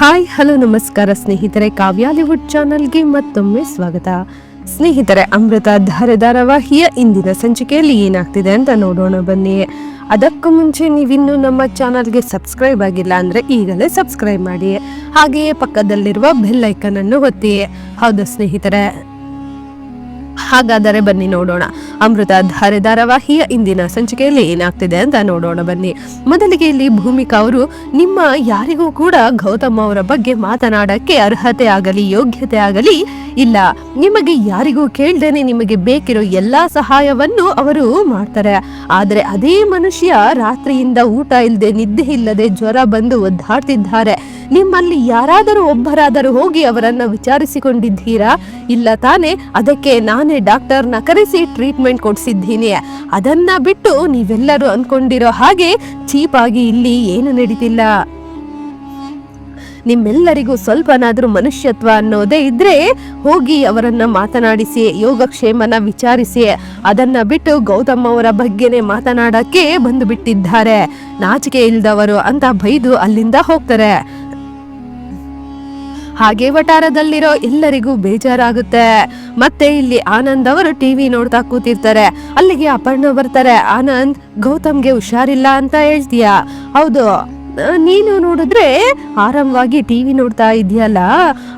Hi, hello, ನಮಸ್ಕಾರ ಸ್ನೇಹಿತರೆ. ಕಾವ್ಯಾಲಿವುಡ್ ಚಾನಲ್ಗೆ ಮತ್ತೊಮ್ಮೆ ಸ್ವಾಗತ. ಸ್ನೇಹಿತರೆ, ಅಮೃತ ಧಾರೆ ಧಾರಾವಾಹಿಯ ಇಂದಿನ ಸಂಚಿಕೆಯಲ್ಲಿ ಏನಾಗ್ತಿದೆ ಅಂತ ನೋಡೋಣ ಬನ್ನಿ. ಅದಕ್ಕೂ ಮುಂಚೆ ನೀವಿನ್ನೂ ನಮ್ಮ ಚಾನಲ್ಗೆ ಸಬ್ಸ್ಕ್ರೈಬ್ ಆಗಿಲ್ಲ ಅಂದರೆ ಈಗಲೇ ಸಬ್ಸ್ಕ್ರೈಬ್ ಮಾಡಿ. ಹಾಗೆಯೇ ಪಕ್ಕದಲ್ಲಿರುವ ಬೆಲ್ ಐಕನ್ ಅನ್ನು ಒತ್ತಿ. ಹೌದು ಸ್ನೇಹಿತರೆ ಹಾಗಾದರೆ ಬನ್ನಿ ನೋಡೋಣ. ಅಮೃತ ಧಾರೆ ಧಾರಾವಾಹಿಯ ಇಂದಿನ ಸಂಚಿಕೆಯಲ್ಲಿ ಏನಾಗ್ತಿದೆ ಅಂತ ನೋಡೋಣ ಬನ್ನಿ. ಮೊದಲಿಗೆ ಇಲ್ಲಿ ಭೂಮಿಕಾ ಅವರು, ನಿಮ್ಮ ಯಾರಿಗೂ ಕೂಡ ಗೌತಮ್ ಅವರ ಬಗ್ಗೆ ಮಾತನಾಡಕ್ಕೆ ಅರ್ಹತೆ ಆಗಲಿ, ಯೋಗ್ಯತೆ ಆಗಲಿ ಇಲ್ಲ. ನಿಮಗೆ ಯಾರಿಗೂ ಕೇಳ್ದೇನೆ ನಿಮಗೆ ಬೇಕಿರೋ ಎಲ್ಲಾ ಸಹಾಯವನ್ನು ಅವರು ಮಾಡ್ತಾರೆ. ಆದ್ರೆ ಅದೇ ಮನುಷ್ಯ ರಾತ್ರಿಯಿಂದ ಊಟ ಇಲ್ಲದೆ ನಿದ್ದೆ ಇಲ್ಲದೆ ಜ್ವರ ಬಂದು ಒದ್ದಾಡ್ತಿದ್ದಾರೆ. ನಿಮ್ಮಲ್ಲಿ ಯಾರಾದರೂ ಒಬ್ಬರಾದರೂ ಹೋಗಿ ಅವರನ್ನ ವಿಚಾರಿಸಿಕೊಂಡಿದ್ದೀರಾ? ಇಲ್ಲ ತಾನೇ. ಅದಕ್ಕೆ ನಾನೇ ಡಾಕ್ಟರ್ನ ಕರೆಸಿ ಟ್ರೀಟ್ಮೆಂಟ್ ಕೊಡಿಸಿದ್ದೀನಿ. ಅದನ್ನ ಬಿಟ್ಟು ನೀವೆಲ್ಲರೂ ಅನ್ಕೊಂಡಿರೋ ಹಾಗೆ ಚೀಪಾಗಿ ಇಲ್ಲಿ ಏನು ನಡೀತಿಲ್ಲ. ನಿಮ್ಮೆಲ್ಲರಿಗೂ ಸ್ವಲ್ಪನಾದ್ರೂ ಮನುಷ್ಯತ್ವ ಅನ್ನೋದೇ ಇದ್ರೆ ಹೋಗಿ ಅವರನ್ನ ಮಾತನಾಡಿಸಿ, ಯೋಗಕ್ಷೇಮನ ವಿಚಾರಿಸಿ, ಅದನ್ನ ಬಿಟ್ಟು ಗೌತಮ್ ಅವರ ಬಗ್ಗೆನೇ ಮಾತನಾಡಕ್ಕೆ ಬಂದು ಬಿಟ್ಟಿದ್ದಾರೆ ನಾಚಿಕೆ ಇಲ್ದವರು ಅಂತ ಬೈದು ಅಲ್ಲಿಂದ ಹೋಗ್ತಾರೆ. ಹಾಗೆ ವಟಾರದಲ್ಲಿರೋ ಎಲ್ಲರಿಗೂ ಬೇಜಾರಾಗುತ್ತೆ. ಮತ್ತೆ ಇಲ್ಲಿ ಆನಂದ್ ಅವರು ಟಿವಿ ನೋಡ್ತಾ ಕೂತಿರ್ತಾರೆ. ಅಲ್ಲಿಗೆ ಅಪರ್ಣ ಬರ್ತಾರೆ. ಆನಂದ್, ಗೌತಮ್ಗೆ ಹುಷಾರಿಲ್ಲ ಅಂತ ಹೇಳ್ತೀಯ? ಹೌದು. ನೀನು ನೋಡಿದ್ರೆ ಆರಾಮವಾಗಿ ಟಿವಿ ನೋಡ್ತಾ ಇದೆಯಲ್ಲ?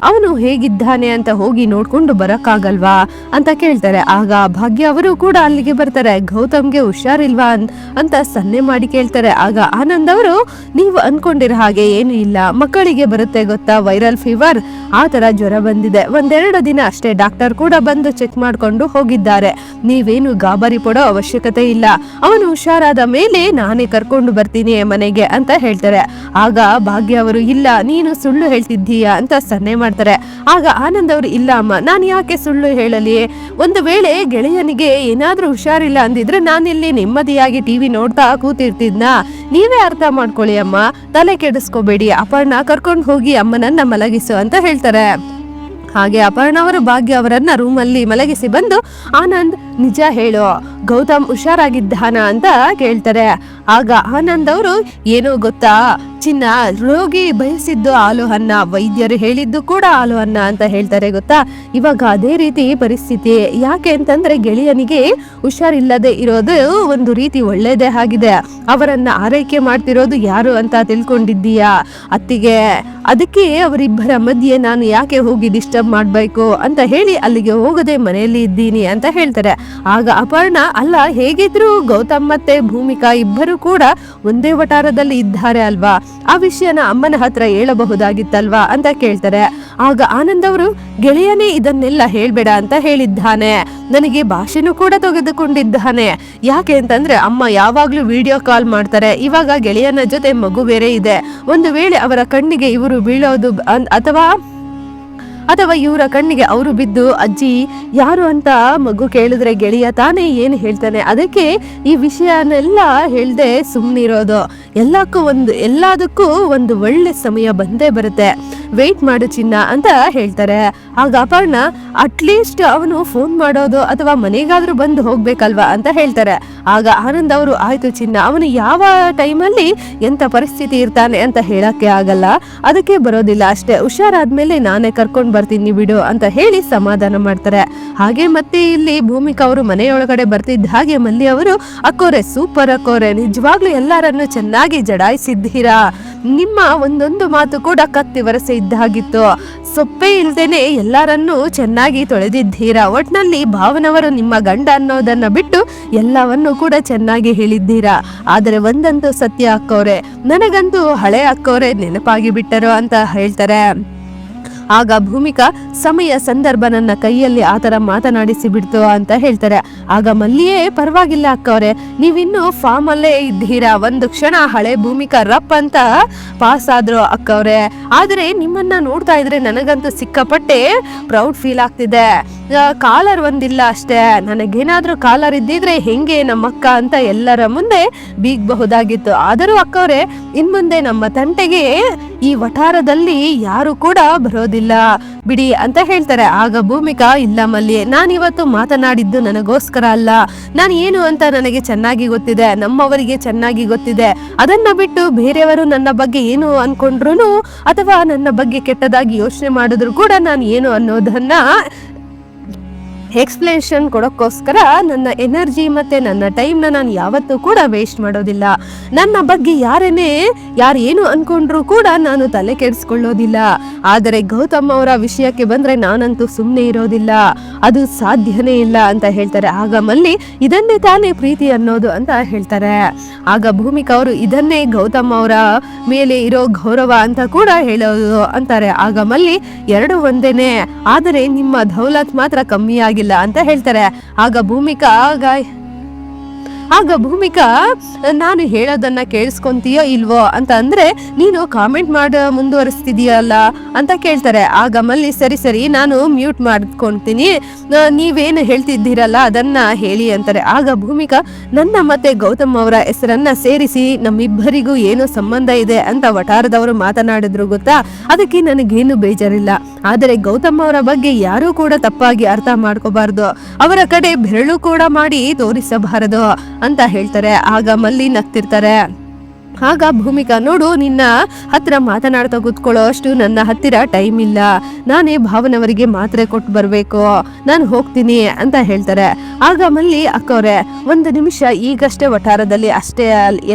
ಅವನು ಹೇಗಿದ್ದಾನೆ ಅಂತ ಹೋಗಿ ನೋಡ್ಕೊಂಡು ಬರಕ್ಕಾಗಲ್ವಾ ಅಂತ ಕೇಳ್ತಾರೆ. ಆಗ ಭಾಗ್ಯ ಅವರು ಕೂಡ ಅಲ್ಲಿಗೆ ಬರ್ತಾರೆ. ಗೌತಮ್ಗೆ ಹುಷಾರಿಲ್ವಾ ಅಂತ ಸನ್ನೆ ಮಾಡಿ ಕೇಳ್ತಾರೆ. ಆಗ ಆನಂದ್ ಅವರು, ನೀವು ಅನ್ಕೊಂಡಿರೋ ಹಾಗೆ ಏನು ಇಲ್ಲ. ಮಕ್ಕಳಿಗೆ ಬರುತ್ತೆ ಗೊತ್ತಾ? ವೈರಲ್ ಫೀವರ್ ಆ ತರ ಜ್ವರ ಬಂದಿದೆ. ಒಂದೆರಡು ದಿನ ಅಷ್ಟೇ ಡಾಕ್ಟರ್ ಕೂಡ ಬಂದು ಚೆಕ್ ಮಾಡಿಕೊಂಡು ಹೋಗಿದ್ದಾರೆ. ನೀವೇನು ಗಾಬರಿ ಪಡೋ ಅವಶ್ಯಕತೆ ಇಲ್ಲ. ಅವನು ಹುಷಾರಾದ ಮೇಲೆ ನಾನೇ ಕರ್ಕೊಂಡು ಬರ್ತೀನಿ ಮನೆಗೆ ಅಂತ ಹೇಳ್ತಾರೆ. ಆಗ ಭಾಗ್ಯ ಅವರು, ಇಲ್ಲ, ನೀನು ಸುಳ್ಳು ಹೇಳ್ತಿದ್ದೀಯಾ? ಅಂತ ಸನ್ನೆ ಮಾಡ್ತಾರೆ. ಆಗ ಆನಂದ್ ಅವರು, ಇಲ್ಲ ಅಮ್ಮ, ನಾನು ಯಾಕೆ ಸುಳ್ಳು ಹೇಳಲಿ ಒಂದು ವೇಳೆ ಗೆಳೆಯನಿಗೆ ಏನಾದರೂ ಹುಷಾರಿಲ್ಲ ಅಂದಿದ್ರೆ ನಾನಿಲ್ಲಿ ನೆಮ್ಮದಿಯಾಗಿ ಟಿವಿ ನೋಡ್ತಾ ಕೂತಿರ್ತಿದ್ನ? ನೀವೇ ಅರ್ಥ ಮಾಡ್ಕೊಳ್ಳಿ ಅಮ್ಮ, ತಲೆ ಕೆಡಿಸ್ಕೋಬೇಡಿ, ಅಪರ್ಣ ಕರ್ಕೊಂಡು ಹೋಗಿ ಅಮ್ಮನನ್ನ ಮಲಗಿಸು ಅಂತ ಹೇಳ್ತಾರೆ. ಹಾಗೆ ಅಪರ್ಣ ಅವರು ಭಾಗ್ಯ ಅವರನ್ನ ರೂಮಲ್ಲಿ ಮಲಗಿಸಿ ಬಂದು, ಆನಂದ್, ನಿಜ ಹೇಳು, ಗೌತಮ್ ಹುಷಾರಾಗಿದ್ದಾನ? ಅಂತ ಕೇಳ್ತಾರೆ. ಆಗ ಆನಂದ್ ಅವರು, ಏನೋ ಗೊತ್ತಾ? ಚಿನ್ನ ರೋಗಿ ಬಯಸಿದ್ದು ಅನ್ನ, ವೈದ್ಯರು ಹೇಳಿದ್ದು ಕೂಡ ಹಾಲು ಅನ್ನ ಅಂತ ಹೇಳ್ತಾರೆ ಗೊತ್ತಾ? ಇವಾಗ ಅದೇ ರೀತಿ ಪರಿಸ್ಥಿತಿ. ಯಾಕೆ ಅಂತಂದ್ರೆ ಗೆಳೆಯನಿಗೆ ಹುಷಾರಿಲ್ಲದೆ ಇರೋದು ಒಂದು ರೀತಿ ಒಳ್ಳೇದೇ ಆಗಿದೆ. ಅವರನ್ನ ಆರೈಕೆ ಮಾಡ್ತಿರೋದು ಯಾರು ಅಂತ ತಿಳ್ಕೊಂಡಿದ್ದೀಯಾ? ಅತ್ತಿಗೆ, ಅದಕ್ಕೆ ಅವರಿಬ್ಬರ ಮಧ್ಯೆ ನಾನು ಯಾಕೆ ಹೋಗಿ ಡಿಸ್ಟರ್ಬ್ ಮಾಡಬೇಕು? ಅಂತ ಹೇಳಿ ಅಲ್ಲಿಗೆ ಹೋಗದೆ ಮನೆಯಲ್ಲಿ ಇದ್ದೀನಿ ಅಂತ ಹೇಳ್ತಾರೆ. ಆಗ ಅಪರ್ಣ, ಅಲ್ಲ, ಹೇಗಿದ್ರು ಗೌತಮ್ ಮತ್ತೆ ಭೂಮಿಕಾ ಇಬ್ಬರು ಕೂಡ ಒಂದೇ ವಟಾರದಲ್ಲಿ ಇದ್ದಾರೆ ಅಲ್ವಾ? ಆ ವಿಷಯನ ಅಮ್ಮನ ಹತ್ರ ಹೇಳಬಹುದಾಗಿತ್ತಲ್ವಾ ಅಂತ ಕೇಳ್ತಾರೆ. ಆಗ ಆನಂದ್ ಅವರು, ಗೆಳೆಯನೇ ಇದನ್ನೆಲ್ಲ ಹೇಳ್ಬೇಡ ಅಂತ ಹೇಳಿದ್ದಾನೆ. ನನಗೆ ಭಾಷೆನೂ ಕೂಡ ತೆಗೆದುಕೊಂಡಿದ್ದಾನೆ. ಯಾಕೆ ಅಂತಂದ್ರೆ ಅಮ್ಮ ಯಾವಾಗ್ಲೂ ವಿಡಿಯೋ ಕಾಲ್ ಮಾಡ್ತಾರೆ. ಇವಾಗ ಗೆಳೆಯನ ಜೊತೆ ಮಗು ಬೇರೆ ಇದೆ. ಒಂದು ವೇಳೆ ಅವರ ಕಣ್ಣಿಗೆ ಇವರು ಬೀಳೋದು ಅಥವಾ ಅಥವಾ ಇವರ ಕಣ್ಣಿಗೆ ಅವರು ಬಿದ್ದು, ಅಜ್ಜಿ, ಯಾರು ಅಂತ ಮಗು ಕೇಳಿದ್ರೆ ಗೆಳೆಯ ತಾನೇ ಏನು ಹೇಳ್ತಾನೆ? ಅದಕ್ಕೆ ಈ ವಿಷಯನೆಲ್ಲ ಹೇಳ್ದೆ ಸುಮ್ಮನಿರೋದು ಎಲ್ಲಕ್ಕೂ ಒಂದು, ಎಲ್ಲದಕ್ಕೂ ಒಂದು ಒಳ್ಳೆ ಸಮಯ ಬಂದೇ ಬರುತ್ತೆ. ವೆಯ್ಟ್ ಮಾಡು ಚಿನ್ನ ಅಂತ ಹೇಳ್ತಾರೆ. ಆಗ ಅಪರ್ಣ ಅಟ್ಲೀಸ್ಟ್ ಅವನು ಫೋನ್ ಮಾಡೋದು ಅಥವಾ ಮನೆಗಾದ್ರೂ ಬಂದು ಹೋಗ್ಬೇಕಲ್ವಾ? ಅಂತ ಹೇಳ್ತಾರೆ. ಆಗ ಆನಂದ್ ಅವರು, ಆಯ್ತು ಚಿನ್ನ, ಅವನು ಯಾವ ಟೈಮಲ್ಲಿ ಎಂಥ ಪರಿಸ್ಥಿತಿ ಇರ್ತಾನೆ ಅಂತ ಹೇಳಕ್ಕೆ ಆಗಲ್ಲ. ಅದಕ್ಕೆ ಬರೋದಿಲ್ಲ, ಅಷ್ಟೇ. ಹುಷಾರಾದ್ಮೇಲೆ ನಾನೇ ಕರ್ಕೊಂಡ್ ಬರ್ತೀನಿ ಬಿಡು ಅಂತ ಹೇಳಿ ಸಮಾಧಾನ ಮಾಡ್ತಾರೆ. ಹಾಗೆ ಮತ್ತೆ ಇಲ್ಲಿ ಭೂಮಿಕಾ ಅವರು ಮನೆಯೊಳಗಡೆ ಬರ್ತಿದ್ದ ಹಾಗೆ ಮಲ್ಲಿ ಅವರು, ಅಕ್ಕೋರೆ ಸೂಪರ್ ಅಕ್ಕೋರೆ, ನಿಜವಾಗ್ಲೂ ಎಲ್ಲರನ್ನು ಚೆನ್ನಾಗಿ ಜಡಾಯಿಸಿದ್ದೀರಾ ನಿಮ್ಮ ಒಂದೊಂದು ಮಾತು ಕೂಡ ಕತ್ತಿ ವರಸೆ ಇದ್ದ ಹಾಗಿತ್ತು. ಸೊಪ್ಪೆ ಇಲ್ದೇನೆ ಎಲ್ಲರನ್ನೂ ಚೆನ್ನಾಗಿ ತೊಳೆದಿದ್ದೀರಾ? ಒಟ್ನಲ್ಲಿ ಭಾವನವರು ನಿಮ್ಮ ಗಂಡ ಅನ್ನೋದನ್ನ ಬಿಟ್ಟು ಎಲ್ಲವನ್ನೂ ಕೂಡ ಚೆನ್ನಾಗಿ ಹೇಳಿದ್ದೀರಾ? ಆದರೆ ಒಂದಂತೂ ಸತ್ಯ ಅಕ್ಕೋರೆ, ನನಗಂತೂ ಹಳೆ ಅಕ್ಕೋರೆ ನೆನಪಾಗಿ ಬಿಟ್ಟರು ಅಂತ ಹೇಳ್ತಾರೆ. ಆಗ ಭೂಮಿಕಾ ಸಮಯ ಸಂದರ್ಭ ನನ್ನ ಕೈಯಲ್ಲಿ ಆತರ ಮಾತನಾಡಿಸಿ ಬಿಡ್ತು ಅಂತ ಹೇಳ್ತಾರೆ. ಆಗ ಮಲ್ಲಿಯೇ, ಪರವಾಗಿಲ್ಲ ಅಕ್ಕವ್ರೆ, ನೀವಿನ್ನೂ ಫಾರ್ಮ್ ಅಲ್ಲೇ ಇದ್ದೀರಾ? ಒಂದು ಕ್ಷಣ ಹಳೆ ಭೂಮಿಕಾ ರಪ್ ಅಂತ ಪಾಸ್ ಆದ್ರು ಅಕ್ಕವ್ರೆ. ಆದರೆ ನಿಮ್ಮನ್ನ ನೋಡ್ತಾ ಇದ್ರೆ ನನಗಂತೂ ಸಿಕ್ಕಾಪಟ್ಟೆ ಪ್ರೌಡ್ ಫೀಲ್ ಆಗ್ತಿದೆ. ಕಾಲರ್ ಒಂದಿಲ್ಲ ಅಷ್ಟೇ. ನನಗೇನಾದ್ರೂ ಕಾಲರ್ ಇದ್ದಿದ್ರೆ ಹೆಂಗೆ ನಮ್ಮ ಅಕ್ಕ ಅಂತ ಎಲ್ಲರ ಮುಂದೆ ಬೀಗಬಹುದಾಗಿತ್ತು. ಆದರೂ ಅಕ್ಕವ್ರೆ ಇನ್ ಮುಂದೆ ನಮ್ಮ ತಂಟೆಗೆ ಈ ವಠಾರದಲ್ಲಿ ಯಾರು ಕೂಡ ಬರೋದಿಲ್ಲ. ಬಿಡಿ ಅಂತ ಹೇಳ್ತಾರೆ. ಆಗ ಭೂಮಿಕಾ, ಇಲ್ಲ ಮಲ್ಲಿ ನಾನಿವತ್ತು ಮಾತನಾಡಿದ್ದು ನನಗೋಸ್ಕರ ಅಲ್ಲ. ನಾನು ಏನು ಅಂತ ನನಗೆ ಚೆನ್ನಾಗಿ ಗೊತ್ತಿದೆ, ನಮ್ಮವರಿಗೆ ಚೆನ್ನಾಗಿ ಗೊತ್ತಿದೆ. ಅದನ್ನ ಬಿಟ್ಟು ಬೇರೆಯವರು ನನ್ನ ಬಗ್ಗೆ ಏನು ಅನ್ಕೊಂಡ್ರು ಅಥವಾ ನನ್ನ ಬಗ್ಗೆ ಕೆಟ್ಟದಾಗಿ ಯೋಚನೆ ಮಾಡಿದ್ರು ಕೂಡ ನಾನು ಏನು ಅನ್ನೋದನ್ನ ಎಕ್ಸ್ಪ್ಲೇಷನ್ ಕೊಡೋಕ್ಕೋಸ್ಕರ ನನ್ನ ಎನರ್ಜಿ ಮತ್ತೆ ನನ್ನ ಟೈಮ್ನ ನಾನು ಯಾವತ್ತೂ ಕೂಡ ವೇಸ್ಟ್ ಮಾಡೋದಿಲ್ಲ. ನನ್ನ ಬಗ್ಗೆ ಯಾರೇನೇ, ಯಾರು ಏನು ಅನ್ಕೊಂಡ್ರು ಕೂಡ ನಾನು ತಲೆ ಕೆಡಿಸ್ಕೊಳ್ಳೋದಿಲ್ಲ. ಆದರೆ ಗೌತಮ್ ಅವರ ವಿಷಯಕ್ಕೆ ಬಂದ್ರೆ ನಾನಂತೂ ಸುಮ್ಮನೆ ಇರೋದಿಲ್ಲ. ಅದು ಸಾಧ್ಯನೇ ಇಲ್ಲ ಅಂತ ಹೇಳ್ತಾರೆ. ಆಗ ಮಲ್ಲಿ, ಇದನ್ನೇ ತಾನೇ ಪ್ರೀತಿ ಅನ್ನೋದು ಅಂತ ಹೇಳ್ತಾರೆ. ಆಗ ಭೂಮಿಕಾ ಅವರು, ಇದನ್ನೇ ಗೌತಮ್ ಅವರ ಮೇಲೆ ಇರೋ ಗೌರವ ಅಂತ ಕೂಡ ಹೇಳೋದು ಅಂತಾರೆ. ಆಗ ಮಲ್ಲಿ, ಎರಡು ಒಂದೇನೆ. ಆದರೆ ನಿಮ್ಮ ದೌಲತ್ ಮಾತ್ರ ಕಮ್ಮಿ ಆಗಿಲ್ಲ ಅಂತ ಹೇಳ್ತಾರೆ. ಆಗ ಭೂಮಿಕಾ ಆಗ ಆಗ ಭೂಮಿಕಾ? ನಾನು ಹೇಳೋದನ್ನ ಕೇಳಿಸ್ಕೊಂತೀಯೋ ಇಲ್ವೋ ಅಂತ ಅಂದ್ರೆ ನೀನು ಕಾಮೆಂಟ್ ಮಾಡ, ಮುಂದುವರಿಸ್ತಿದೀಯಲ್ಲ ಅಂತ ಕೇಳ್ತಾರೆ. ಆಗ ಮಲ್ಲಿ, ಸರಿ ಸರಿ, ನಾನು ಮ್ಯೂಟ್ ಮಾಡ್ಕೊಂತೀನಿ ನೀವೇನು ಹೇಳ್ತಿದ್ದೀರಲ್ಲ ಅದನ್ನ ಹೇಳಿ ಅಂತಾರೆ. ಆಗ ಭೂಮಿಕಾ, ನನ್ನ ಮತ್ತೆ ಗೌತಮ್ ಅವರ ಹೆಸರನ್ನ ಸೇರಿಸಿ ನಮ್ಮಿಬ್ಬರಿಗೂ ಏನು ಸಂಬಂಧ ಇದೆ ಅಂತ ವಠಾರದವರು ಮಾತನಾಡಿದ್ರು ಗೊತ್ತಾ? ಅದಕ್ಕೆ ನನಗೇನು ಬೇಜಾರಿಲ್ಲ. ಆದರೆ ಗೌತಮ್ ಅವರ ಬಗ್ಗೆ ಯಾರೂ ಕೂಡ ತಪ್ಪಾಗಿ ಅರ್ಥ ಮಾಡ್ಕೋಬಾರ್ದು. ಅವರ ಕಡೆ ಬೆರಳು ಕೂಡ ಮಾಡಿ ತೋರಿಸಬಾರದು. ಅಂತ ಹೇಳ್ತಾರೆ. ಆಗ ಮಲ್ಲಿ ನಗ್ತಿರ್ತಾರೆ. ಆಗ ಭೂಮಿಕಾ ನೋಡು, ನಿನ್ನ ಹತ್ರ ಮಾತನಾಡ್ತಾ ಕೂತ್ಕೊಳ್ಳೋ ಅಷ್ಟು ನನ್ನ ಹತ್ತಿರ ಟೈಮ್ ಇಲ್ಲ. ನಾನೇ ಭಾವನವರಿಗೆ ಮಾತ್ರೆ ಕೊಟ್ಟು ಬರಬೇಕು. ನಾನು ಹೋಗ್ತೀನಿ ಅಂತ ಹೇಳ್ತಾರೆ. ಆಗ ಮಲ್ಲಿ ಅಕ್ಕವ್ರೆ, ಒಂದು ನಿಮಿಷ ಈಗಷ್ಟೇ ವಠಾರದಲ್ಲಿ ಅಷ್ಟೇ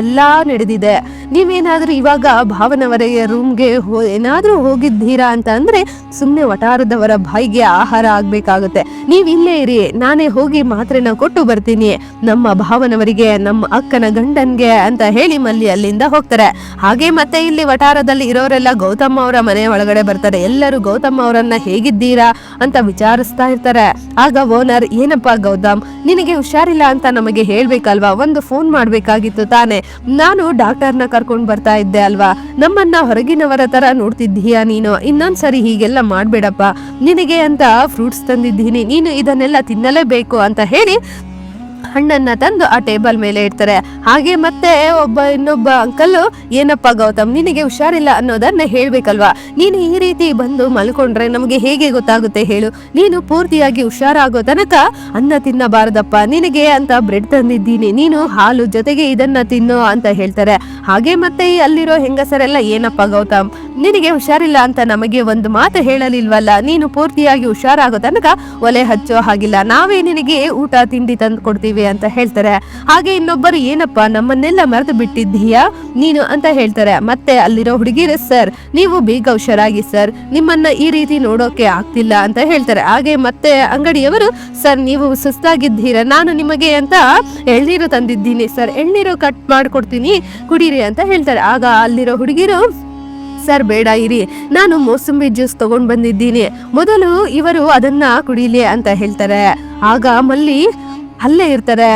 ಎಲ್ಲಾ ನಡೆದಿದೆ. ನೀವೇನಾದ್ರೂ ಇವಾಗ ಭಾವನವರೆಯ ರೂಮ್ಗೆ ಹೋ, ಏನಾದರೂ ಹೋಗಿದ್ದೀರಾ ಅಂತ ಅಂದರೆ ಸುಮ್ಮನೆ ವಠಾರದವರ ಬಾಯಿಗೆ ಆಹಾರ ಆಗಬೇಕಾಗುತ್ತೆ. ನೀವು ಇಲ್ಲೇ ಇರಿ, ನಾನೇ ಹೋಗಿ ಮಾತ್ರೆನ ಕೊಟ್ಟು ಬರ್ತೀನಿ. ನಮ್ಮ ಭಾವನವರಿಗೆ, ನಮ್ಮ ಅಕ್ಕನ ಗಂಡನ್ಗೆ ಅಂತ ಹೇಳಿ ಮಲ್ಲಿ ಅಲ್ಲಿಂದ ಹೋಗ್ತಾರೆ. ಹಾಗೆ ಮತ್ತೆ ಇಲ್ಲಿ ವಠಾರದಲ್ಲಿ ಇರೋರೆಲ್ಲ ಗೌತಮ್ ಅವರ ಮನೆ ಒಳಗಡೆ ಬರ್ತಾರೆ. ಎಲ್ಲರೂ ಗೌತಮ್ ಅವರನ್ನ ಹೇಗಿದ್ದೀರಾ ಅಂತ ವಿಚಾರಿಸ್ತಾ ಇರ್ತಾರೆ. ಆಗ ಓನರ್, ಏನಪ್ಪ ಗೌತಮ್, ನಿನಗೆ ಹುಷಾರಿಲ್ಲ ಅಂತ ನಮಗೆ ಹೇಳ್ಬೇಕಲ್ವಾ? ಒಂದು ಫೋನ್ ಮಾಡ್ಬೇಕಾಗಿತ್ತು ತಾನೆ. ನಾನು ಡಾಕ್ಟರ್ನ ಕರ್ಕೊಂಡು ಬರ್ತಾ ಇದ್ದೆ ಅಲ್ವಾ? ನಮ್ಮನ್ನ ಹೊರಗಿನವರ ತರ ನೋಡ್ತಿದ್ದೀಯಾ ನೀನು? ಇನ್ನೊಂದ್ಸರಿ ಹೀಗೆಲ್ಲ ಮಾಡ್ಬೇಡಪ್ಪ. ನಿನಗೆ ಅಂತ ಫ್ರೂಟ್ಸ್ ತಂದಿದ್ದೀನಿ. ನೀನು ಇದನ್ನೆಲ್ಲ ತಿನ್ನಲೇಬೇಕು ಅಂತ ಹೇಳಿ ಹಣ್ಣನ್ನ ತಂದು ಆ ಟೇಬಲ್ ಮೇಲೆ ಇಡ್ತಾರೆ. ಹಾಗೆ ಮತ್ತೆ ಒಬ್ಬ ಇನ್ನೊಬ್ಬ ಅಂಕಲ್, ಏನಪ್ಪ ಗೌತಮ್, ನಿನಗೆ ಹುಷಾರಿಲ್ಲ ಅನ್ನೋದನ್ನ ಹೇಳ್ಬೇಕಲ್ವಾ? ನೀನು ಈ ರೀತಿ ಬಂದು ಮಲ್ಕೊಂಡ್ರೆ ನಮಗೆ ಹೇಗೆ ಗೊತ್ತಾಗುತ್ತೆ ಹೇಳು? ನೀನು ಪೂರ್ತಿಯಾಗಿ ಹುಷಾರಾಗೋ ತನಕ ಅನ್ನ ತಿನ್ನಬಾರದಪ್ಪ. ನಿನಗೆ ಅಂತ ಬ್ರೆಡ್ ತಂದಿದ್ದೀನಿ. ನೀನು ಹಾಲು ಜೊತೆಗೆ ಇದನ್ನ ತಿನ್ನು, ಅಂತ ಹೇಳ್ತಾರೆ. ಹಾಗೆ ಮತ್ತೆ ಅಲ್ಲಿರೋ ಹೆಂಗಸರೆಲ್ಲ, ಏನಪ್ಪ ಗೌತಮ್ ನಿನಗೆ ಹುಷಾರಿಲ್ಲ ಅಂತ ನಮಗೆ ಒಂದು ಮಾತು ಹೇಳಲಿಲ್ವಲ್ಲ? ನೀನು ಪೂರ್ತಿಯಾಗಿ ಹುಷಾರಾಗೋ ತನಕ ಒಲೆ ಹಚ್ಚೋ ಹಾಗಿಲ್ಲ. ನಾವೇ ನಿನಗೆ ಊಟ, ತಿಂಡಿ ತಂದು ಕೊಡ್ತೀವಿ ಅಂತ ಹೇಳ್ತಾರೆ. ಹಾಗೆ ಇನ್ನೊಬ್ಬರು, ಏನಪ್ಪ, ನಮ್ಮನ್ನೆಲ್ಲ ಮರೆತು ಬಿಟ್ಟಿದ್ದೀಯಾ? ನೀನು ಅಂತ ಹೇಳ್ತಾರೆ. ಮತ್ತೆ ಅಲ್ಲಿರೋ ಹುಡುಗಿರು, ಸರ್, ನೀವು ಬೇಗ ಹುಷಾರಾಗಿ, ಸರ್. ನಿಮ್ಮನ್ನ ಈ ರೀತಿ ನೋಡೋಕೆ ಆಗ್ತಿಲ್ಲ ಅಂತ ಹೇಳ್ತಾರೆ. ಹಾಗೆ ಮತ್ತೆ ಅಂಗಡಿಯವರು, ಸರ್, ನೀವು ಸುಸ್ತಾಗಿದ್ದೀರಾ? ನಾನು ನಿಮಗೆ ಅಂತ ಎಳ್ನೀರು ತಂದಿದ್ದೀನಿ, ಸರ್. ಎಳ್ನೀರು ಕಟ್ ಮಾಡ್ಕೊಡ್ತೀನಿ, ಕುಡೀರಿ ಅಂತ ಹೇಳ್ತಾರೆ. ಆಗ ಅಲ್ಲಿರೋ ಹುಡುಗಿರು ಸರ್ ಬೇಡ ಇರಿ, ನಾನು ಮೋಸಂಬಿ ಜ್ಯೂಸ್ ತಗೊಂಡ್ ಬಂದಿದ್ದೀನಿ. ಮೊದಲು ಇವರು ಅದನ್ನ ಕುಡಿಲಿ ಅಂತ ಹೇಳ್ತಾರೆ. ಆಗ ಮಲ್ಲಿ ಅಲ್ಲೇ ಇರ್ತಾರೆ.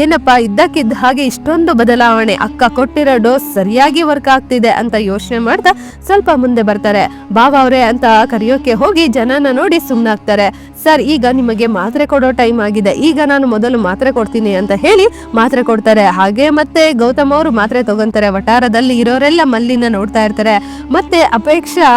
ಏನಪ್ಪ, ಇದ್ದಕ್ಕಿದ್ದ ಹಾಗೆ ಇಷ್ಟೊಂದು ಬದಲಾವಣೆ ಅಕ್ಕ ಕೊಟ್ಟಿರೋ ಡೋಸ್ ಸರಿಯಾಗಿ ವರ್ಕ್ ಆಗ್ತಿದೆ ಅಂತ ಯೋಚನೆ ಮಾಡ್ತಾ ಸ್ವಲ್ಪ ಮುಂದೆ ಬರ್ತಾರೆ. ಬಾವ ಅವರೇ ಅಂತ ಕರೆಯೋಕೆ ಹೋಗಿ ಜನನ ನೋಡಿ ಸುಮ್ಮನಾಗ್ತಾರೆ ಸರ್, ಈಗ ನಿಮಗೆ ಮಾತ್ರೆ ಕೊಡೋ ಟೈಮ್ ಆಗಿದೆ. ಈಗ ನಾನು ಮೊದಲು ಮಾತ್ರೆ ಕೊಡ್ತೀನಿ ಅಂತ ಹೇಳಿ ಮಾತ್ರೆ ಕೊಡ್ತಾರೆ. ಹಾಗೆ ಮತ್ತೆ ಗೌತಮ್ ಅವರು ಮಾತ್ರೆ ತಗೊಂತಾರೆ. ವಟಾರದಲ್ಲಿ ಇರೋರೆಲ್ಲ ಮಲ್ಲಿನ ನೋಡ್ತಾ ಇರ್ತಾರೆ. ಮತ್ತೆ ಅಪೇಕ್ಷಾ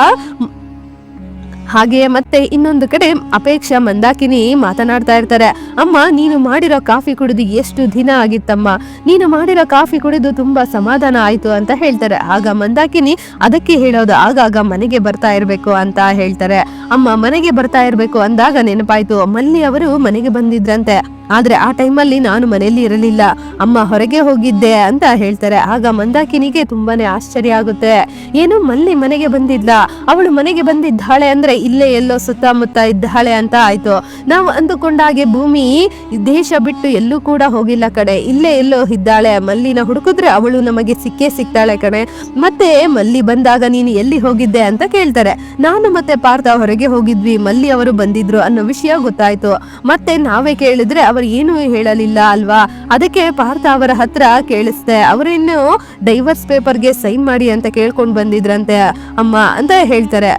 ಹಾಗೆಯೇ ಮತ್ತೆ ಇನ್ನೊಂದು ಕಡೆ ಅಪೇಕ್ಷಾ ಮಂದಾಕಿನಿ ಮಾತನಾಡ್ತಾ ಇರ್ತಾರೆ. ಅಮ್ಮ, ನೀನು ಮಾಡಿರೋ ಕಾಫಿ ಕುಡಿದು ಎಷ್ಟು ದಿನ ಆಗಿತ್ತಮ್ಮ? ನೀನು ಮಾಡಿರೋ ಕಾಫಿ ಕುಡಿದು ತುಂಬಾ ಸಮಾಧಾನ ಆಯ್ತು ಅಂತ ಹೇಳ್ತಾರೆ. ಆಗ ಮಂದಾಕಿನಿ ಅದಕ್ಕೆ ಹೇಳೋದು, ಆಗಾಗ ಮನೆಗೆ ಬರ್ತಾ ಇರಬೇಕು ಅಂತ ಹೇಳ್ತಾರೆ. ಅಮ್ಮ, ಮನೆಗೆ ಬರ್ತಾ ಇರಬೇಕು ಅಂದಾಗ ನೆನಪಾಯ್ತು. ಮಲ್ಲಿ ಅವರು ಮನೆಗೆ ಬಂದಿದ್ರಂತೆ. ಆದ್ರೆ ಆ ಟೈಮಲ್ಲಿ ನಾನು ಮನೆಯಲ್ಲಿ ಇರಲಿಲ್ಲ. ಅಮ್ಮ ಹೊರಗೆ ಹೋಗಿದ್ದೆ ಅಂತ ಹೇಳ್ತಾರೆ. ಆಗ ಮಂದಾಕಿನಿಗೆ ತುಂಬಾನೇ ಆಶ್ಚರ್ಯ ಆಗುತ್ತೆ. ಏನು ಮಲ್ಲಿ ಮನೆಗೆ ಬಂದಿದ್ಲ. ಅವಳು ಮನೆಗೆ ಬಂದಿದ್ದಾಳೆ ಅಂದ್ರೆ ಇಲ್ಲೇ ಎಲ್ಲೋ ಸುತ್ತಮುತ್ತ ಇದ್ದಾಳೆ ಅಂತ ಆಯ್ತು. ನಾವು ಅಂದುಕೊಂಡಾಗೆ ಭೂಮಿ, ದೇಶ ಬಿಟ್ಟು ಎಲ್ಲೂ ಕೂಡ ಹೋಗಿಲ್ಲ ಕಡೆ ಇಲ್ಲೇ ಎಲ್ಲೋ ಇದ್ದಾಳೆ. ಮಲ್ಲಿನ ಹುಡುಕಿದ್ರೆ ಅವಳು ನಮಗೆ ಸಿಕ್ಕೇ ಸಿಗ್ತಾಳೆ ಕಣೆ. ಮತ್ತೆ ಮಲ್ಲಿ ಬಂದಾಗ ನೀನು ಎಲ್ಲಿ ಹೋಗಿದ್ದೆ ಅಂತ ಕೇಳ್ತಾರೆ. ನಾನು ಮತ್ತೆ ಪಾರ್ಥ ಹೊರಗೆ ಹೋಗಿದ್ವಿ. ಮಲ್ಲಿ ಅವರು ಬಂದಿದ್ರು ಅನ್ನೋ ವಿಷಯ ಗೊತ್ತಾಯ್ತು. ಮತ್ತೆ ನಾವೇ ಕೇಳಿದ್ರೆ ಅವರು ಏನು ಹೇಳಲಿಲ್ಲ ಅಲ್ವಾ? ಅದಕ್ಕೆ ಪಾರ್ಥ ಅವರ ಹತ್ರ ಕೇಳಿಸ್ದೆ ಅವರೇನು ಡೈವರ್ಸ್ ಪೇಪರ್ಗೆ ಸೈನ್ ಮಾಡಿ ಅಂತ ಕೇಳ್ಕೊಂಡು ಬಂದಿದ್ರಂತೆ ಅಮ್ಮ, ಅಂತ ಹೇಳ್ತಾರೆ.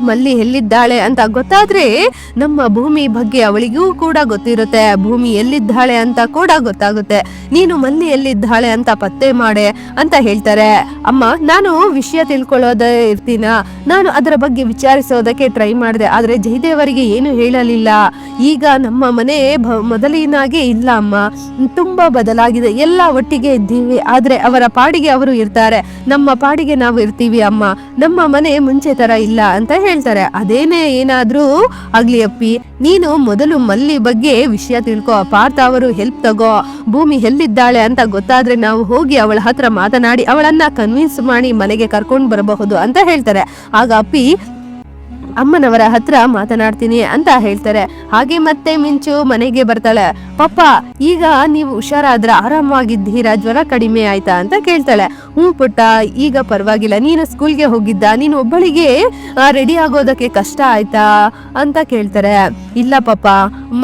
ಮಲ್ಲಿ ಎಲ್ಲಿದ್ದಾಳೆ ಅಂತ ಗೊತ್ತಾದ್ರೆ ನಮ್ಮ ಭೂಮಿ ಬಗ್ಗೆ ಅವಳಿಗೂ ಕೂಡ ಗೊತ್ತಿರುತ್ತೆ. ಭೂಮಿ ಎಲ್ಲಿದ್ದಾಳೆ ಅಂತ ಕೂಡ ಗೊತ್ತಾಗುತ್ತೆ. ನೀನು ಮಲ್ಲಿ ಎಲ್ಲಿದ್ದಾಳೆ ಅಂತ ಪತ್ತೆ ಮಾಡೆ ಅಂತ ಹೇಳ್ತಾರೆ. ಅಮ್ಮ, ನಾನು ವಿಷಯ ತಿಳ್ಕೊಳ್ಳೋದೇ ಇರ್ತೀನ? ನಾನು ಅದರ ಬಗ್ಗೆ ವಿಚಾರಿಸೋದಕ್ಕೆ ಟ್ರೈ ಮಾಡಿದೆ, ಆದ್ರೆ ಜಯದೇವರಿಗೆ ಏನು ಹೇಳಲಿಲ್ಲ. ಈಗ ನಮ್ಮ ಮನೆ ಮೊದಲಿನಾಗೆ ಇಲ್ಲ ಅಮ್ಮ. ತುಂಬಾ ಬದಲಾಗಿದೆ. ಎಲ್ಲ ಒಟ್ಟಿಗೆ ಇದ್ದೀವಿ, ಆದ್ರೆ ಅವರ ಪಾಡಿಗೆ ಅವರು ಇರ್ತಾರೆ. ನಮ್ಮ ಪಾಡಿಗೆ ನಾವು ಇರ್ತೀವಿ ಅಮ್ಮ. ನಮ್ಮ ಮನೆ ಮುಂಚೆ ತರ ಇಲ್ಲ ಅಂತ ಹೇಳ್ತಾರೆ. ಅದೇನೇ ಏನಾದ್ರೂ ಆಗ್ಲಿ ಅಪ್ಪಿ, ನೀನು ಮೊದಲು ಮಲ್ಲಿ ಬಗ್ಗೆ ವಿಷಯ ತಿಳ್ಕೊ. ಪಾರ್ಥ ಅವರು ಹೆಲ್ಪ್ ತಗೋ. ಭೂಮಿ ಎಲ್ಲಿದ್ದಾಳೆ ಅಂತ ಗೊತ್ತಾದ್ರೆ ನಾವು ಹೋಗಿ ಅವಳ ಹತ್ರ ಮಾತನಾಡಿ ಅವಳನ್ನ ಕನ್ವಿನ್ಸ್ ಮಾಡಿ ಮನೆಗೆ ಕರ್ಕೊಂಡು ಬರಬಹುದು ಅಂತ ಹೇಳ್ತಾರೆ. ಆಗ ಅಪ್ಪಿ ಅಮ್ಮನವರ ಹತ್ರ ಮಾತನಾಡ್ತೀನಿ ಅಂತ ಹೇಳ್ತಾರೆ. ಹಾಗೆ ಮತ್ತೆ ಮಿಂಚು ಮನೆಗೆ ಬರ್ತಾಳೆ. ಪಪ್ಪ, ಈಗ ನೀವು ಹುಷಾರಾದ್ರ ಆರಾಮಾಗಿದ್ದೀರಾ ಜ್ವರ ಕಡಿಮೆ ಆಯ್ತಾ ಅಂತ ಕೇಳ್ತಾಳೆ. ಹ್ಞೂ ಪುಟ್ಟ, ಈಗ ಪರವಾಗಿಲ್ಲ. ನೀನು ಸ್ಕೂಲ್ಗೆ ಹೋಗಿದ್ದ. ನೀನು ಒಬ್ಬಳಿಗೆ ರೆಡಿ ಆಗೋದಕ್ಕೆ ಕಷ್ಟ ಆಯ್ತಾ? ಅಂತ ಕೇಳ್ತಾರೆ. ಇಲ್ಲ ಪಪ್ಪ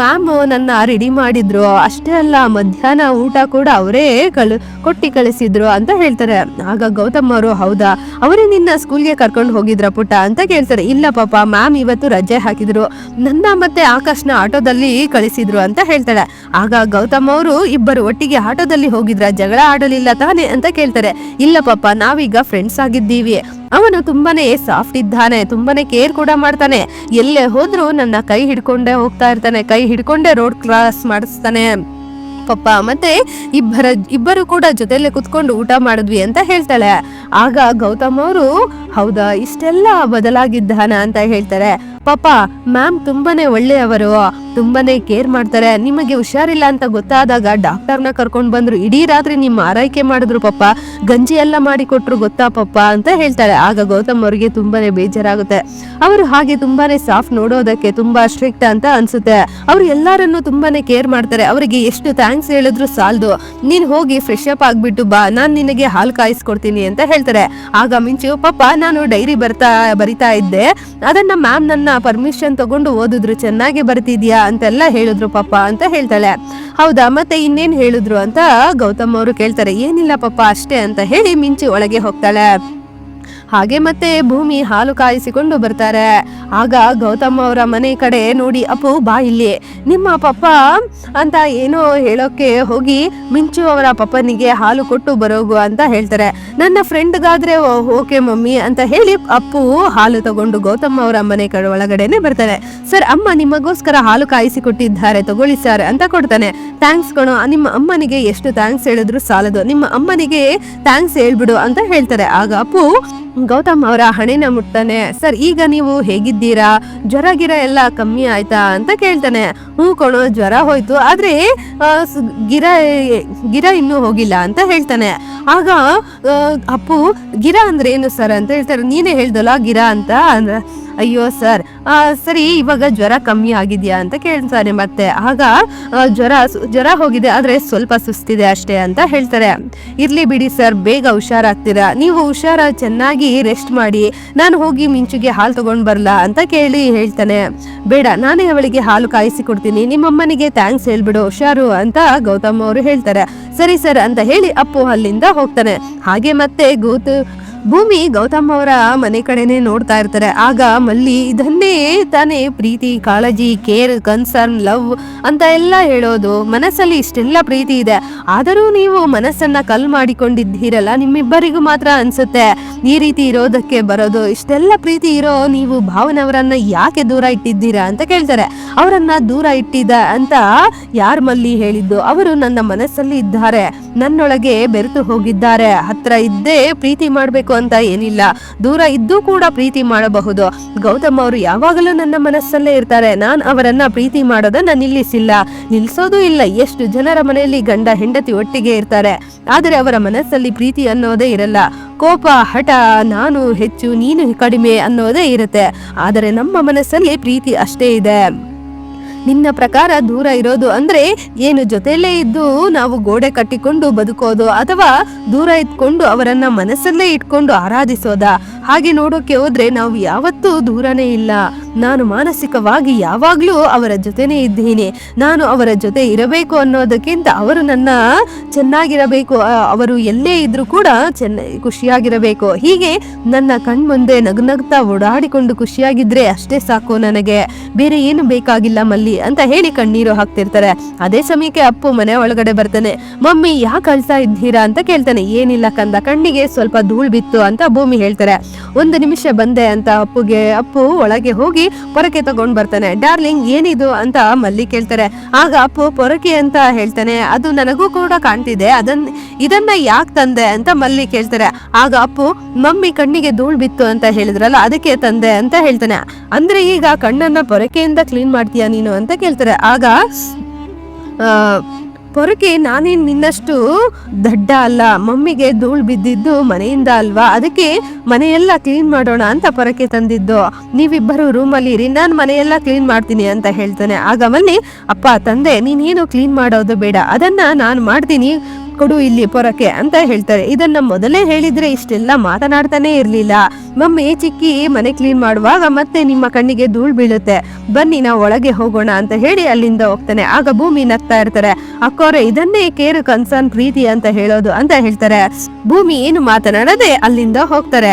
ಮ್ಯಾಮ್ ನನ್ನ ರೆಡಿ ಮಾಡಿದ್ರು. ಅಷ್ಟೇ ಅಲ್ಲ, ಮಧ್ಯಾಹ್ನ ಊಟ ಕೂಡ ಅವರೇ ಕಳು, ಕೊಟ್ಟಿ ಕಳಿಸಿದ್ರು ಅಂತ ಹೇಳ್ತಾರೆ. ಆಗ ಗೌತಮ್ ಅವರು, ಹೌದಾ? ಅವರೇ ನಿನ್ನ ಸ್ಕೂಲ್ಗೆ ಕರ್ಕೊಂಡು ಹೋಗಿದ್ರ ಪುಟ್ಟ? ಅಂತ ಕೇಳ್ತಾರೆ. ಇಲ್ಲ ಪಾಪ ಮ್ಯಾಮ್ ಇವತ್ತು ರಜೆ ಹಾಕಿದ್ರು. ನನ್ನ ಮತ್ತೆ ಆಕಾಶ್ನ ಆಟೋದಲ್ಲಿ ಕಳಿಸಿದ್ರು ಅಂತ ಹೇಳ್ತಾಳೆ. ಆಗ ಗೌತಮ್ ಅವರು ಇಬ್ಬರು ಒಟ್ಟಿಗೆ ಆಟೋದಲ್ಲಿ ಹೋಗಿದ್ರ, ಜಗಳ ಆಡಲಿಲ್ಲ ತಾನೆ ಅಂತ ಕೇಳ್ತಾರೆ. ಇಲ್ಲ ಪಾಪ, ನಾವೀಗ ಫ್ರೆಂಡ್ಸ್ ಆಗಿದ್ದೀವಿ. ಅವನು ತುಂಬಾನೇ ಸಾಫ್ಟ್ ಇದ್ದಾನೆ, ತುಂಬಾನೇ ಕೇರ್ ಕೂಡ ಮಾಡ್ತಾನೆ. ಎಲ್ಲೇ ಹೋದ್ರೂ ನನ್ನ ಕೈ ಹಿಡ್ಕೊಂಡೇ ಹೋಗ್ತಾ ಇರ್ತಾನೆ, ಕೈ ಹಿಡ್ಕೊಂಡೇ ರೋಡ್ ಕ್ರಾಸ್ ಮಾಡಿಸ್ತಾನೆ. ಪಪ್ಪ ಮತ್ತೆ ಇಬ್ಬರ ಇಬ್ಬರು ಕೂಡ ಜೊತೆಲೆ ಕುತ್ಕೊಂಡು ಊಟ ಮಾಡಿದ್ವಿ ಅಂತ ಹೇಳ್ತಾಳೆ. ಆಗ ಗೌತಮ್ ಅವರು, ಹೌದಾ, ಇಷ್ಟೆಲ್ಲ ಬದಲಾಗಿದ್ದಾನ? ಅಂತ ಹೇಳ್ತಾರೆ. ಪಾಪ, ಮ್ಯಾಮ್ ತುಂಬಾನೇ ಒಳ್ಳೆಯವರು. ತುಂಬಾನೇ ಕೇರ್ ಮಾಡ್ತಾರೆ. ನಿಮಗೆ ಹುಷಾರಿಲ್ಲ ಅಂತ ಗೊತ್ತಾದಾಗ ಡಾಕ್ಟರ್ನ ಕರ್ಕೊಂಡು ಬಂದ್ರು. ಇಡೀ ರಾತ್ರಿ ನಿಮ್ಮ ಆರೈಕೆ ಮಾಡಿದ್ರು ಪಪ್ಪ. ಗಂಜಿ ಎಲ್ಲ ಮಾಡಿ ಕೊಟ್ರು ಗೊತ್ತಾ ಪಪ್ಪ ಅಂತ ಹೇಳ್ತಾಳೆ ಆಗ ಗೌತಮ್ ಅವರಿಗೆ ತುಂಬಾನೇ ಬೇಜಾರಾಗುತ್ತೆ. ಅವರು ಹಾಗೆ ತುಂಬಾನೇ ಸಾಫ್ಟ್ ನೋಡೋದಕ್ಕೆ ತುಂಬಾ ಸ್ಟ್ರಿಕ್ಟ್ ಅಂತ ಅನ್ಸುತ್ತೆ. ಅವ್ರು ಎಲ್ಲಾರನ್ನು ತುಂಬಾನೇ ಕೇರ್ ಮಾಡ್ತಾರೆ. ಅವರಿಗೆ ಎಷ್ಟು ಥ್ಯಾಂಕ್ಸ್ ಹೇಳಿದ್ರು ಸಾಲದು. ನೀನ್ ಹೋಗಿ ಫ್ರೆಶ್ ಅಪ್ ಆಗ್ಬಿಟ್ಟು ಬಾ. ನಾನ್ ನಿನಗೆ ಹಾಲು ಕಾಯಿಸ್ಕೊಡ್ತೀನಿ ಅಂತ ಹೇಳ್ತಾರೆ. ಆಗ ಮಿಂಚು, ಪಪ್ಪ, ನಾನು ಡೈರಿ ಬರ್ತಾ, ಬರಿತಾ ಇದ್ದೆ. ಅದನ್ನ ಮ್ಯಾಮ್ ನನ್ನ ಪರ್ಮಿಷನ್ ತಗೊಂಡು ಓದಿದ್ರು. ಚೆನ್ನಾಗಿ ಬರ್ತಿದ್ಯಾ? ಅಂತೆಲ್ಲ ಹೇಳಿದ್ರು ಪಪ್ಪ ಅಂತ ಹೇಳ್ತಾಳೆ. ಹೌದಾ? ಮತ್ತೆ ಇನ್ನೇನು ಹೇಳಿದ್ರು ಅಂತ ಗೌತಮ್ ಅವರು ಕೇಳ್ತಾರೆ. ಏನಿಲ್ಲ ಪಪ್ಪ ಅಷ್ಟೇ ಅಂತ ಹೇಳಿ ಮಿಂಚಿ ಒಳಗೆ ಹೋಗ್ತಾಳೆ. ಹಾಗೆ ಮತ್ತೆ ಭೂಮಿ ಹಾಲು ಕಾಯಿಸಿಕೊಂಡು ಬರ್ತಾರೆ. ಆಗ ಗೌತಮ್ ಅವರ ಮನೆ ಕಡೆ ನೋಡಿ, ಅಪ್ಪು, ಬಾ ಇಲ್ಲಿ. ನಿಮ್ಮ ಪಪ್ಪ ಅಂತ ಏನೋ ಹೇಳೋಕೆ ಹೋಗಿ ಮಿಂಚು ಅವರ ಪಪ್ಪನಿಗೆ ಹಾಲು ಕೊಟ್ಟು ಬರೋಗು ಅಂತ ಹೇಳ್ತಾರೆ. ನನ್ನ ಫ್ರೆಂಡ್ಗಾದ್ರೆ ಓಕೆ ಮಮ್ಮಿ ಅಂತ ಹೇಳಿ ಅಪ್ಪು ಹಾಲು ತಗೊಂಡು ಗೌತಮ್ ಅವರ ಮನೆ ಕಡೆ ಒಳಗಡೆನೆ ಬರ್ತಾನೆ. ಸರ್, ಅಮ್ಮ ನಿಮಗೋಸ್ಕರ ಹಾಲು ಕಾಯಿಸಿ ಕೊಟ್ಟಿದ್ದಾರೆ ತಗೊಳ್ಳಿ ಸರ್ ಅಂತ ಕೊಡ್ತಾನೆ. ಥ್ಯಾಂಕ್ಸ್ ಕಣೋ, ನಿಮ್ಮ ಅಮ್ಮನಿಗೆ ಎಷ್ಟು ಥ್ಯಾಂಕ್ಸ್ ಹೇಳಿದ್ರು ಸಾಲದು. ನಿಮ್ಮ ಅಮ್ಮನಿಗೆ ಥ್ಯಾಂಕ್ಸ್ ಹೇಳ್ಬಿಡು ಅಂತ ಹೇಳ್ತಾರೆ. ಆಗ ಅಪ್ಪು ಗೌತಮ್ ಅವರ ಹಣೆನ ಮುಟ್ತಾನೆ, ಸರ್, ಈಗ ನೀವು ಹೇಗಿದ್ದೀರಾ? ಜ್ವರ ಗಿರ ಎಲ್ಲ ಕಮ್ಮಿ ಆಯ್ತಾ? ಅಂತ ಕೇಳ್ತಾನೆ. ಹ್ಞೂ ಕಣೋ, ಜ್ವರ ಹೋಯ್ತು, ಆದ್ರೆ ಗಿರ ಗಿರ ಇನ್ನೂ ಹೋಗಿಲ್ಲ ಅಂತ ಹೇಳ್ತಾನೆ. ಆಗ ಅಪ್ಪು, ಗಿರ ಅಂದ್ರೆ ಏನು ಸರ್? ಅಂತ ಹೇಳ್ತಾರೆ. ನೀನೇ ಹೇಳ್ದಲ್ಲ, ಗಿರ ಅಂತ? ಅಂದ್ರೆ ಅಯ್ಯೋ ಸರ್ ಸರಿ, ಇವಾಗ ಜ್ವರ ಕಮ್ಮಿ ಆಗಿದೆಯಾ ಅಂತ ಕೇಳ್ತಾರೆ ಮತ್ತೆ, ಆಗ ಜ್ವರ ಜ್ವರ ಹೋಗಿದೆ, ಆದ್ರೆ ಸ್ವಲ್ಪ ಸುಸ್ತಿದೆ ಅಷ್ಟೇ ಅಂತ ಹೇಳ್ತಾರೆ. ಇರ್ಲಿ ಬಿಡಿ ಸರ್, ಬೇಗ ಹುಷಾರಾಗ್ತೀರಾ? ನೀವು ಹುಷಾರ, ಚೆನ್ನಾಗಿ ರೆಸ್ಟ್ ಮಾಡಿ, ನಾನು ಹೋಗಿ ಮಿಂಚುಗೆ ಹಾಲು ತಗೊಂಡು ಬರಲಾ ಅಂತ ಕೇಳಿ ಹೇಳ್ತಾನೆ. ಬೇಡ, ನಾನೇ ಅವಳಿಗೆ ಹಾಲು ಕಾಯಿಸಿ ಕೊಡ್ತೀನಿ, ನಿಮ್ಮಮ್ಮನಿಗೆ ಥ್ಯಾಂಕ್ಸ್ ಹೇಳ್ಬಿಡು, ಹುಷಾರು ಅಂತ ಗೌತಮ್ ಅವರು ಹೇಳ್ತಾರೆ. ಸರಿ ಸರ್ ಅಂತ ಹೇಳಿ ಅಪ್ಪು ಅಲ್ಲಿಂದ ಹೋಗ್ತಾನೆ. ಹಾಗೆ ಮತ್ತೆ ಗೌತು ಭೂಮಿ ಗೌತಮ್ ಅವರ ಮನೆ ಕಡೆನೆ ನೋಡ್ತಾ ಇರ್ತಾರೆ. ಆಗ ಮಲ್ಲಿ, ಇದನ್ನೇ ತಾನೇ ಪ್ರೀತಿ, ಕಾಳಜಿ, ಕೇರ್, ಕನ್ಸರ್ನ್, ಲವ್ ಅಂತ ಎಲ್ಲ ಹೇಳೋದು. ಮನಸ್ಸಲ್ಲಿ ಇಷ್ಟೆಲ್ಲ ಪ್ರೀತಿ ಇದೆ. ಆದರೂ ನೀವು ಮನಸ್ಸನ್ನ ಕಲ್ ಮಾಡಿಕೊಂಡಿದ್ದೀರಲ್ಲ, ನಿಮ್ಮಿಬ್ಬರಿಗೂ ಮಾತ್ರ ಅನ್ಸುತ್ತೆ. ಈ ರೀತಿ ಇರೋದಕ್ಕೆ ಬರೋದು. ಇಷ್ಟೆಲ್ಲ ಪ್ರೀತಿ ಇರೋ ನೀವು ಭಾವನವರನ್ನ ಯಾಕೆ ದೂರ ಇಟ್ಟಿದ್ದೀರಾ ಅಂತ ಕೇಳ್ತಾರೆ. ಅವರನ್ನ ದೂರ ಇಟ್ಟಿದ ಅಂತ ಯಾರ್ ಮಲ್ಲಿ ಹೇಳಿದ್ದು? ಅವರು ನನ್ನ ಮನಸ್ಸಲ್ಲಿ ಇದ್ದಾರೆ. ನನ್ನೊಳಗೆ ಬೆರೆತು ಹೋಗಿದ್ದಾರೆ. ಹತ್ರ ಇದ್ದೇ ಪ್ರೀತಿ ಮಾಡ್ಬೇಕು ಅಂತ ಏನಿಲ್ಲ. ದೂರ ಇದ್ದು ಕೂಡ ಪ್ರೀತಿ ಮಾಡಬಹುದು. ಗೌತಮ್ ಅವರು ಯಾವಾಗಲೂ ನನ್ನ ಮನಸ್ಸಲ್ಲೇ ಇರ್ತಾರೆ. ನಾನು ಅವರನ್ನ ಪ್ರೀತಿ ಮಾಡೋದನ್ನ ನಿಲ್ಲಿಸಿಲ್ಲ. ನಿಲ್ಸೋದು ಇಲ್ಲ. ಎಷ್ಟು ಜನರ ಮನೆಯಲ್ಲಿ ಗಂಡ ಹೆಂಡತಿ ಒಟ್ಟಿಗೆ ಇರ್ತಾರೆ. ಆದರೆ ಅವರ ಮನಸ್ಸಲ್ಲಿ ಪ್ರೀತಿ ಅನ್ನೋದೇ ಇರಲ್ಲ. ಕೋಪ, ಹಠ, ನಾನು ಹೆಚ್ಚು, ನೀನು ಕಡಿಮೆ ಅನ್ನೋದೇ ಇರುತ್ತೆ. ಆದರೆ ನಮ್ಮ ಮನಸ್ಸಲ್ಲಿ ಪ್ರೀತಿ ಅಷ್ಟೇ ಇದೆ. ನಿನ್ನ ಪ್ರಕಾರ ದೂರ ಇರೋದು ಅಂದ್ರೆ ಏನು ಜೊತೆಯಲ್ಲೇ ಇದ್ದು ನಾವು ಗೋಡೆ ಕಟ್ಟಿಕೊಂಡು ಬದುಕೋದು ಅಥವಾ ದೂರ ಇಟ್ಕೊಂಡು ಅವರನ್ನ ಮನಸ್ಸಲ್ಲೇ ಇಟ್ಕೊಂಡು ಆರಾಧಿಸೋದ? ಹಾಗೆ ನೋಡೋಕೆ ಹೋದ್ರೆ ನಾವು ಯಾವತ್ತೂ ದೂರನೇ ಇಲ್ಲ. ನಾನು ಮಾನಸಿಕವಾಗಿ ಯಾವಾಗಲೂ ಅವರ ಜೊತೆನೇ ಇದ್ದೀನಿ. ನಾನು ಅವರ ಜೊತೆ ಇರಬೇಕು ಅನ್ನೋದಕ್ಕಿಂತ ಅವರು ನನ್ನ ಚೆನ್ನಾಗಿರಬೇಕು. ಅವರು ಎಲ್ಲೇ ಇದ್ರೂ ಕೂಡ ಚೆನ್ನ, ಖುಷಿಯಾಗಿರಬೇಕು. ಹೀಗೆ ನನ್ನ ಕಣ್ಮುಂದೆ ನಗ್ನಗ್ತಾ ಓಡಾಡಿಕೊಂಡು ಖುಷಿಯಾಗಿದ್ರೆ ಅಷ್ಟೇ ಸಾಕು ನನಗೆ. ಬೇರೆ ಏನು ಬೇಕಾಗಿಲ್ಲ ಮಲ್ಲಿ ಅಂತ ಹೇಳಿ ಕಣ್ಣೀರು ಹಾಕ್ತಿರ್ತಾರೆ. ಅದೇ ಸಮಯಕ್ಕೆ ಅಪ್ಪು ಮನೆ ಒಳಗಡೆ ಬರ್ತಾನೆ. ಮಮ್ಮಿ, ಯಾಕೆ ಅಳ್ತಾ ಇದ್ದೀರಾ ಅಂತ ಕೇಳ್ತಾನೆ. ಏನಿಲ್ಲ ಕಂದ, ಕಣ್ಣಿಗೆ ಸ್ವಲ್ಪ ಧೂಳು ಬಿತ್ತು ಅಂತ ಭೂಮಿ ಹೇಳ್ತಾರೆ. ಒಂದು ನಿಮಿಷ ಬಂದೆ ಅಂತ ಅಪ್ಪುಗೆ, ಅಪ್ಪು ಒಳಗೆ ಹೋಗಿ ಪೊರಕೆ ತಗೊಂಡ್ ಬರ್ತಾನೆ. ಡಾರ್ಲಿಂಗ್, ಏನಿದು? ಅಂತ ಮಲ್ಲಿ ಕೇಳ್ತಾರೆ. ಆಗ ಅಪ್ಪು, ಪೊರಕೆ ಅಂತ ಹೇಳ್ತಾನೆ. ಅದು ನನಗೂ ಕೂಡ ಕಾಣ್ತಿದೆ. ಅದನ್ನ ಇದನ್ನ ಯಾಕೆ ತಂದೆ? ಅಂತ ಮಲ್ಲಿ ಕೇಳ್ತಾರೆ. ಆಗ ಅಪ್ಪು, ಮಮ್ಮಿ ಕಣ್ಣಿಗೆ ಧೂಳ್ ಬಿತ್ತು ಅಂತ ಹೇಳಿದ್ರಲ್ಲ, ಅದಕ್ಕೆ ತಂದೆ ಅಂತ ಹೇಳ್ತಾನೆ. ಅಂದ್ರೆ ಈಗ ಕಣ್ಣನ್ನ ಪೊರಕೆಯಿಂದ ಕ್ಲೀನ್ ಮಾಡ್ತೀಯಾ ನೀನು? ಅಂತ ಕೇಳ್ತಾರೆ. ಆಗ ಪೊರಕೆ ನಾನೇನು ನಿನ್ನಷ್ಟು ದಡ್ಡ ಅಲ್ಲ, ಮಮ್ಮಿಗೆ ಧೂಳು ಬಿದ್ದಿದ್ದು ಮನೆಯಿಂದ ಅಲ್ವಾ? ಅದಕ್ಕೆ ಮನೆಯೆಲ್ಲ ಕ್ಲೀನ್ ಮಾಡೋಣ ಅಂತ ಪೊರಕೆ ತಂದಿದ್ದು. ನೀವಿಬ್ಬರು ರೂಮಲ್ಲಿ ಇರಿ ನಾನು ಮನೆಯೆಲ್ಲ ಕ್ಲೀನ್ ಮಾಡ್ತೀನಿ ಅಂತ ಹೇಳ್ತಾನೆ. ಆಗ ಮಲ್ಲಿ ಅಪ್ಪ, ತಂದೆ, ನೀನೇನು ಕ್ಲೀನ್ ಮಾಡೋದು ಬೇಡ. ಅದನ್ನ ನಾನು ಮಾಡ್ತೀನಿ. ಕೊಡು ಇಲ್ಲಿ ಪೊರಕೆ ಅಂತ ಹೇಳ್ತಾರೆ. ಇದನ್ನ ಮೊದಲೇ ಹೇಳಿದ್ರೆ ಇಷ್ಟೆಲ್ಲ ಮಾತನಾಡ್ತಾನೆ ಇರ್ಲಿಲ್ಲ. ಮಮ್ಮಿ ಚಿಕ್ಕಿ ಮನೆ ಕ್ಲೀನ್ ಮಾಡುವಾಗ ಮತ್ತೆ ನಿಮ್ಮ ಕಣ್ಣಿಗೆ ಧೂಳ್ ಬೀಳುತ್ತೆ. ಬನ್ನಿ ನಾವು ಒಳಗೆ ಹೋಗೋಣ ಅಂತ ಹೇಳಿ ಅಲ್ಲಿಂದ ಹೋಗ್ತಾನೆ. ಆಗ ಭೂಮಿ ನಗ್ತಾ ಇರ್ತಾರೆ. ಅಕ್ಕೋರೆ, ಇದನ್ನೇ ಕೇರ್ ಕನ್ಸರ್ನ್ ಪ್ರೀತಿ ಅಂತ ಹೇಳೋದು ಅಂತ ಹೇಳ್ತಾರೆ. ಭೂಮಿ ಏನು ಮಾತನಾಡದೆ ಅಲ್ಲಿಂದ ಹೋಗ್ತಾರೆ.